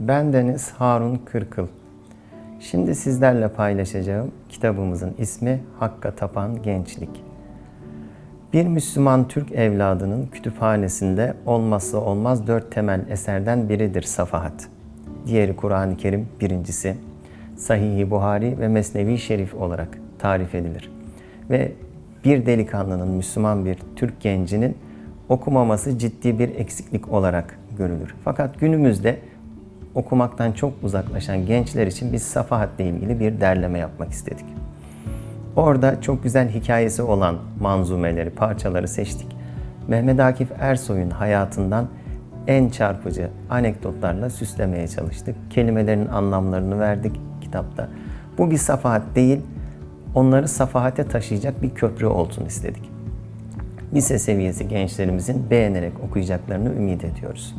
Ben Deniz Harun Kırkıl. Şimdi sizlerle paylaşacağım kitabımızın ismi Hakka Tapan Gençlik. Bir Müslüman Türk evladının kütüphanesinde olmazsa olmaz dört temel eserden biridir Safahat. Diğeri Kur'an-ı Kerim birincisi, Sahih-i Buhari ve Mesnevi Şerif olarak tarif edilir. Ve bir delikanlının, Müslüman bir Türk gencinin okumaması ciddi bir eksiklik olarak görülür. Fakat günümüzde okumaktan çok uzaklaşan gençler için biz Safahat'la ilgili bir derleme yapmak istedik. Orada çok güzel hikayesi olan manzumeleri, parçaları seçtik. Mehmet Akif Ersoy'un hayatından en çarpıcı anekdotlarla süslemeye çalıştık. Kelimelerin anlamlarını verdik kitapta. Bu bir safahat değil, onları safahate taşıyacak bir köprü olsun istedik. Lise seviyesi gençlerimizin beğenerek okuyacaklarını ümit ediyoruz.